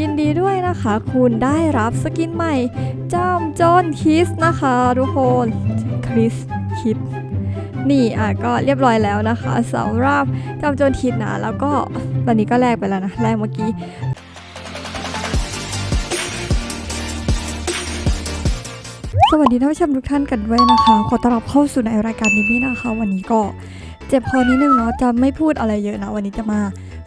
ยินดีด้วยนะคะคุณได้รับสกินใหม่จอมโจนคิสนะคะทุกคนคริสคิดนี่อะก็เรียบร้อยแล้วนะคะสำหรับจอมโจนคิดนะแล้วก็ตอนนี้ก็แลกไปแล้วนะแลกเมื่อกี้สวัสดีท่านผู้ชมทุกท่านกันด้วยนะคะ ขอต้อนรับเข้าสู่ในรายการนิมี่นะคะ วันนี้ก็เจ็บคอนิดนึงเนาะจะไม่พูดอะไรเยอะนะวันนี้จะมา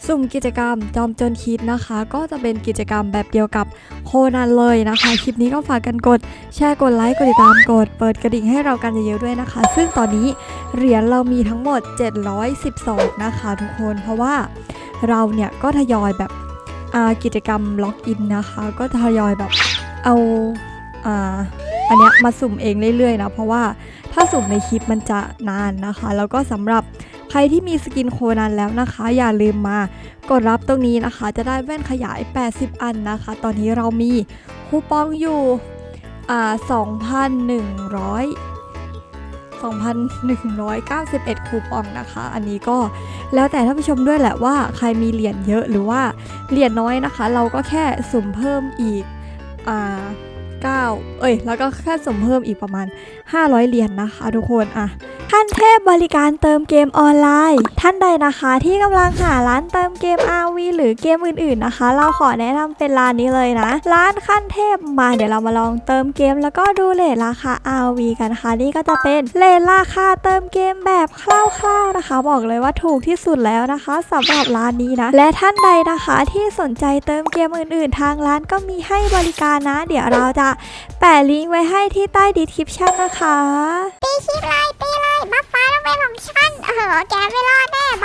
สุ่มกิจกรรมจอมจนคิดนะคะ ก็จะเป็นกิจกรรมแบบเดียวกับโคนันเลยนะคะ คลิปนี้ก็ฝากกันกด แชร์กดไลค์กดติดตามกด เปิดกระดิ่งให้เรากันเยอะๆด้วยนะคะ ซึ่งตอนนี้เหรียญเรามีทั้งหมด 712 นะคะทุกคนเพราะว่าเราเนี่ยก็ทยอยแบบกิจกรรมล็อกอินนะคะ ก็ทยอยแบบเอาอ่าอันเนี้ยมาสุ่มเองเรื่อยๆนะเพราะว่าถ้าสุ่มในคลิปมันจะนานนะคะ แล้วก็สำหรับ รที่มีสกินโคนันแล้วนะคะ อย่าลืมมากดรับตรงนี้นะคะ จะได้แว่นขยาย 80 อันนะคะ ตอนนี้เรามีคูปองอยู่อ่า2,100 2,191 คูปองนะคะ อันนี้ก็แล้วแต่ท่านผู้ชมด้วยแหละว่าใครมีเหรียญเยอะหรือว่าเหรียญน้อยนะคะ เราก็แค่สุ่มเพิ่มอีกอ่า9เอ้ย แล้วก็แค่สมเพิ่มอีกประมาณ 500 เหรียญนนะคะ ทุกคนอะ ขั้นเทพบริการเติมเกมออนไลน์ ท่านใดนะคะที่กำลังหาร้านเติมเกม RV หรือเกมอื่นๆนะคะ เราขอแนะนำเป็นร้านนี้เลยนะ ร้านขั้นเทพมาเดี๋ยวเรามาลองเติมเกม แล้วก็ดูเลทราคา RV กันนะคะนี่ก็จะเป็นเลทราคาเติมเกมแบบคร่าวๆนะคะ บอกเลยว่าถูกที่สุดแล้วนะคะสำหรับร้านนี้นะ และท่านใดนะคะที่สนใจเติมเกมอื่นๆ ทางร้านก็มีให้บริการนะ เดี๋ยวเราจะแปะลิงก์ไว้ให้ที่ใต้ดีคริปชั่นนะคะตีคลิปเลยตีเลบัฟฟ้าต้องเป็นของฉันเออแกไม่รอดแน่บ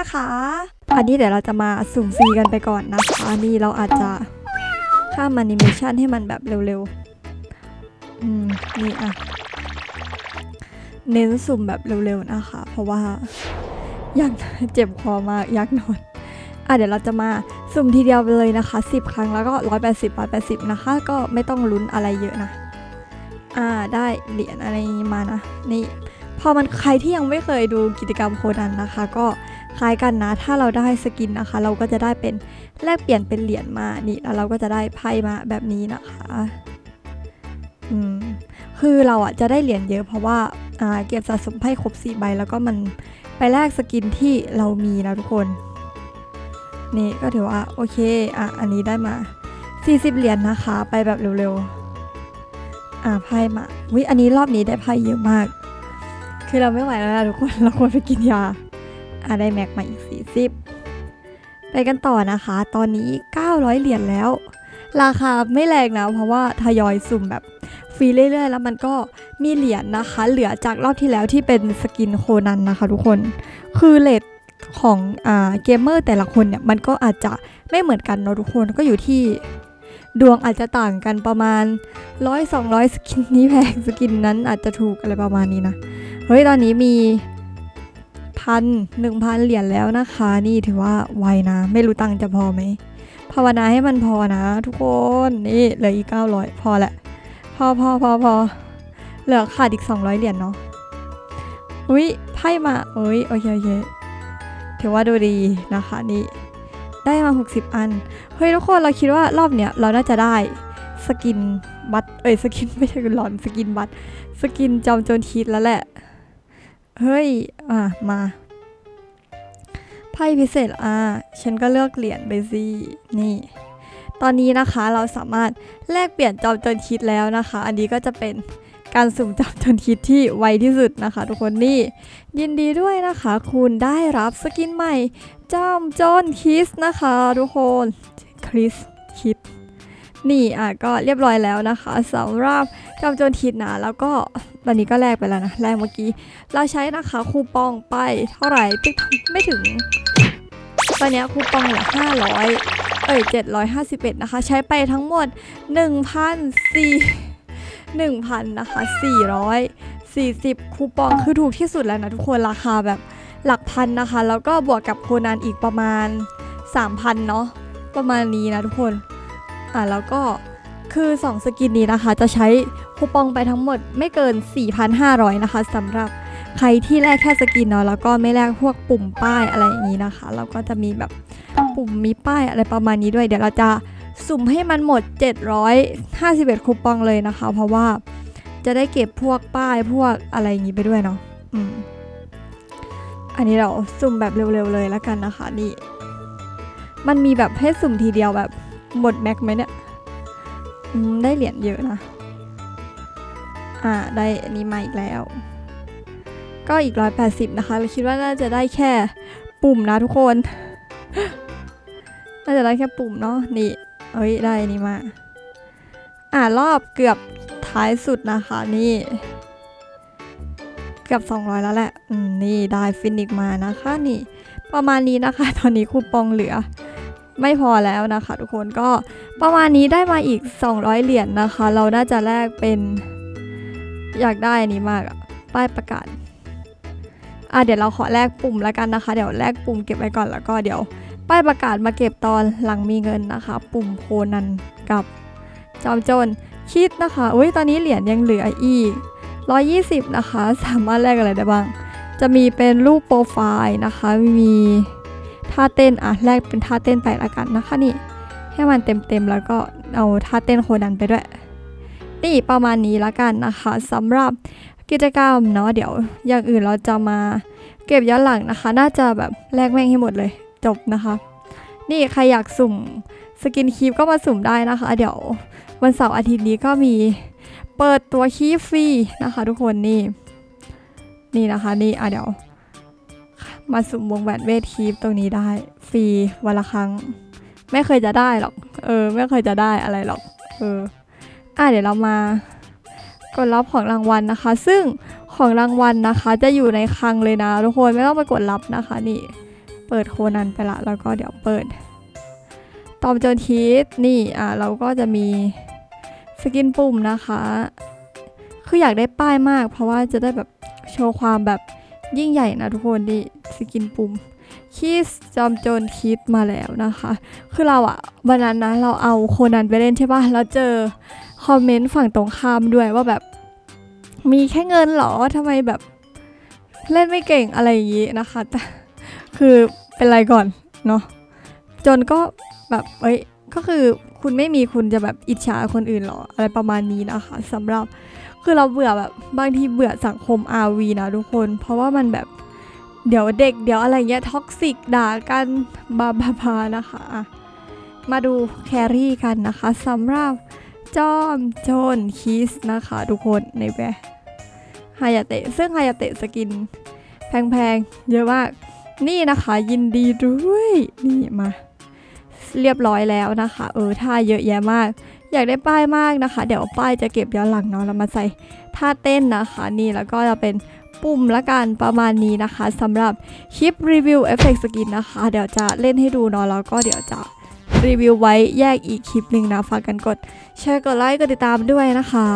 นะคะอันนี้เดี๋ยวเราจะมาสุ่มฟรีกันไปก่อนนะคะนี่เราอาจจะข้ามแอนิเมชันให้มันแบบเร็วๆอืมนี่อะเน้นสุ่มแบบเร็วๆนะคะ เพราะว่าอยากเจ็บคอมากอยากนอนอะเดี๋ยวเราจะมาสุ่มทีเดียวไปเลยนะคะ 10 ครั้งแล้วก็ 180 180 นะคะ ก็ไม่ต้องลุ้นอะไรเยอะนะ อ่าได้เหรียญอะไรมานะ นี่ พอมันใครที่ยังไม่เคยดูกิจกรรมโคนันนะคะ ก็ คล้ายกันนะ ถ้าเราได้สกินนะคะ เราก็จะได้เป็นแลกเปลี่ยนเป็นเหรียญมา นี่แล้วเราก็จะได้ไพ่มาแบบนี้นะคะอืมคือเราอะจะได้เหรียญเยอะเพราะว่าอ่าเก็บสะสมไพ่ครบ4ใบแล้วก็มันไปแลกสกินที่เรามีนะทุกคน นี่ก็ถือว่าโอเคอะอันนี้ได้มา 40 เหรียญนะคะ ไปแบบเร็วๆ อ่าไพ่มาวิอันนี้รอบนี้ได้ไพ่เยอะมาก คือเราไม่ไหวแล้วนะทุกคนเราควรไปกินยา อ่าได้แม็กมาอีก 40 ไปกันต่อนะคะ ตอนนี้ 900 เหรียญแล้ว ราคาไม่แรงนะ เพราะว่าทยอยสุ่มแบบฟรีเรื่อยๆ แล้วมันก็มีเหรียญนะคะ เหลือจากรอบที่แล้วที่เป็นสกินโคนันนะคะทุกคน คือเลทของอ่าเกมเมอร์แต่ละคนเนี่ย มันก็อาจจะไม่เหมือนกันเนาะทุกคนก็อยู่ที่ดวงอาจจะต่างกันประมาณร้อยสองร้อยสกินนี้แพงสกินนั้นอาจจะถูกอะไรประมาณนี้นะ เฮ้ยตอนนี้มี พันหนึ่งพันเหรียญแล้วนะคะ นี่ถือว่าไวนะ ไม่รู้ตังจะพอไหมภาวนาให้มันพอนะ ทุกคนนี่เหลืออีกเก้าร้อยพอแหละ พอพอพอพอเหลือขาดอีกสองร้อยเหรียญเนาะอุ้ยไพ่มาเอ้ยโอเคโอเคถือว่าดูดีนะคะนี่ได้มา 60 อัน เฮ้ยทุกคนเราคิดว่ารอบเนี้ยเราน่าจะได้สกินบัตเอ้ยสกินไม่ใช่หลอนสกินบัตสกินจอมโจรคิดแล้วแหละ เฮ้ย อะ มา ไพ่พิเศษอะฉันก็เลือกเหรียญไปสินี่ ตอนนี้นะคะเราสามารถแลกเปลี่ยนจอมโจรคิดแล้วนะคะ อันนี้ก็จะเป็นการสุ่มจอมโจรคิดที่ไวที่สุดนะคะ ทุกคนนี่ ยินดีด้วยนะคะ คุณได้รับสกินใหม่จอมโจนคิสนะคะ ทุกคนคริสคิดนี่อะก็เรียบร้อยแล้วนะคะสำหรับจอมโจนคิดนะแล้วก็ตอนนี้ก็แลกไปแล้วนะแลกเมื่อกี้ เราใช้นะคะคูปองไปเท่าไหร่ติ๊กไม่ถึง อนนี้คูปองเหลือ500 เอ้ย 751 นะคะ ใช้ไปทั้งหมด 1,400 1,000 นะคะ 440 คูปองคือถูกที่สุดแล้วนะทุกคนราคาแบบหลักพันนะคะ แล้วก็บวกกับโคนันอีกประมาณ 3,000 เนาะประมาณนี้นะทุกคน อะแล้วก็คือ 2 สกินนี้นะคะ จะใช้คูปองไปทั้งหมดไม่เกิน 4,500 นะคะสำหรับ ใครที่แลกแค่สกินเนาะแล้วก็ไม่แลกพวกปุ่มป้ายอะไรอย่างนี้นะคะแล้วก็จะมีแบบปุ่มมีป้ายอะไรประมาณนี้ด้วยเดี๋ยวเราจะสุ่มให้มันหมด 751คูปองเลยนะคะ เพราะว่าจะได้เก็บพวกป้ายพวกอะไรอย่างนี้ไปด้วยเนาะอืมอันนี้เราสุ่มแบบเร็วๆเลยแล้วกันนะคะนี่ มันมีแบบให้สุ่มทีเดียวแบบหมดแม็กไหมเนี่ยได้เหรียญเยอะนะ อ่า ได้อันนี้มาอีกแล้ว ก็อีก 180 นะคะเราคิดว่าน่าจะได้แค่ปุ่มนะทุกคน น่าจะได้แค่ปุ่มเนาะนี่เอ้ยได้อันนี้มา อ่ารอบเกือบท้ายสุดนะคะนี่ เกือบ 200 แล้วแหละอืมนี่ได้ฟินิกมานะคะนี่ ประมาณนี้นะคะ ตอนนี้คูปองเหลือไม่พอแล้วนะคะ ทุกคนก็ประมาณนี้ได้มาอีก 200 เหรียญนะคะ เราน่าจะแลกเป็นอยากได้อันนี้มากอะป้ายประกาศ อะเดี๋ยวเราขอแลกปุ่มแล้วกันนะคะ เดี๋ยวแลกปุ่มเก็บไว้ก่อนแล้วก็เดี๋ยว ป้ายประกาศมาเก็บตอนหลังมีเงินนะคะ ปุ่มโคนันกับจอมโจรคิดนะคะอุ้ยตอนนี้เหรียญยังเหลืออีก 120 นะคะ สามารถแลกอะไรได้บ้าง จะมีเป็นรูปโปรไฟล์นะคะ มีท่าเต้นอะแลกเป็นท่าเต้นไปละกันนะคะนี่ ให้มันเต็มๆแล้วก็เอาท่าเต้นโคนันไปด้วย นี่ประมาณนี้ละกันนะคะสำหรับ กิจกรรมเนาะเดี๋ยวอย่างอื่นเราจะมาเก็บย้อนหลังนะคะ น่าจะแบบแลกแม่งให้หมดเลยจบนะคะ นี่ใครอยากสุ่มสกินคีปก็มาสุ่มได้นะคะ เดี๋ยววันเสาร์อาทิตย์นี้ก็มีเปิดตัวคีฟรีนะคะ ทุกคนนี่ นี่นะคะนี่อะเดี๋ยว มาสุ่มวงแหวนเวทคีปตรงนี้ได้ฟรีวันละครั้ง ไม่เคยจะได้หรอก เออ ไม่เคยจะได้อะไรหรอก เอออะเดี๋ยวเรามา กดรับของรางวัลนะคะ ซึ่งของรางวัลนะคะ จะอยู่ในคลังเลยนะทุกคนไม่ต้องไปกดรับนะคะนี่ เปิดโคนันไปละแล้วก็เดี๋ยวเปิด ตอมโจนทีสนี่อะเราก็จะมีสกินปุ่มนะคะ คืออยากได้ป้ายมาก เพราะว่าจะได้แบบโชว์ความแบบยิ่งใหญ่นะทุกคนนี่สกินปุ่ม คีสจอมโจรคิดมาแล้วนะคะ คือเราอะวันนั้นนะเราเอาโคนันไปเล่นใช่ป่ะแล้วเจอคอมเมนต์ฝั่งตรงข้ามด้วยว่าแบบ มีแค่เงินเหรอทำไมแบบเล่นไม่เก่งอะไรอย่างงี้นะคะ แต่คือเป็นไรก่อนเนาะจนก็แบบเอ้ยก็คือคุณไม่มีคุณจะแบบอิจฉาคนอื่นเหรออะไรประมาณนี้นะคะสำหรับคือเราเบื่อแบบบางทีเบื่อสังคม RV นะทุกคน เพราะว่ามันแบบ เดี๋ยวเด็กเดี๋ยวอะไรเงี้ยท็อกซิกด่ากันบาบาบานะคะมาดูแครี่กันนะคะสำหรับจอมโจนคิสนะคะทุกคนในแบฮายาเตะซึ่งฮายาเตะสกิน แพงๆ เยอะมาก นี่นะคะยินดีด้วย นี่มา เรียบร้อยแล้วนะคะ เออท่าเยอะแยะมาก อยากได้ป้ายมากนะคะ เดี๋ยวป้ายจะเก็บย้อนหลังเนาะเรามาใส่ท่าเต้นนะคะ นี่แล้วก็จะเป็น ปุ่มละกันประมาณนี้นะคะสำหรับคลิปรีวิวเอฟเฟกต์สกินนะคะ เดี๋ยวจะเล่นให้ดูเนาะแล้วก็เดี๋ยวจะรีวิวไว้แยกอีกคลิปหนึ่งนะฝากกันกดแชร์กดไลค์กดติดตามด้วยนะคะ